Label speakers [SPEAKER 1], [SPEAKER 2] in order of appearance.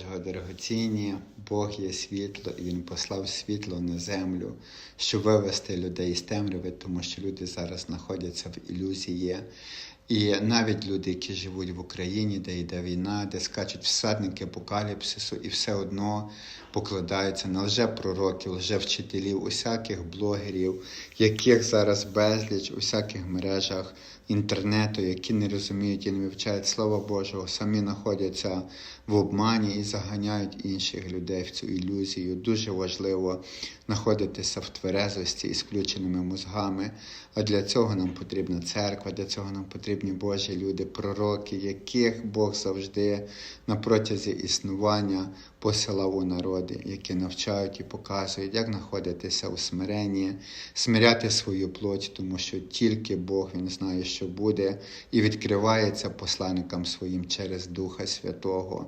[SPEAKER 1] Його дорогоцінні, Бог є світло, і Він послав світло на землю, щоб вивести людей з темряви, тому що люди зараз знаходяться в ілюзії. І навіть люди, які живуть в Україні, де йде війна, де скачуть всадники апокаліпсису, і все одно покладаються на лжепророків, лжевчителів, усяких блогерів, яких зараз безліч у всяких мережах інтернету, які не розуміють і не вивчають Слова Божого, самі знаходяться в обмані і заганяють інших людей в цю ілюзію. Дуже важливо знаходитися в тверезості і з включеними мозгами. А для цього нам потрібна церква, для цього нам потрібні Божі люди, пророки, яких Бог завжди на протязі існування посилав у народи, які навчають і показують, як знаходитися у смиренні, смиряти свою плоть, тому що тільки Бог він знає, що буде, і відкривається посланникам своїм через Духа Святого.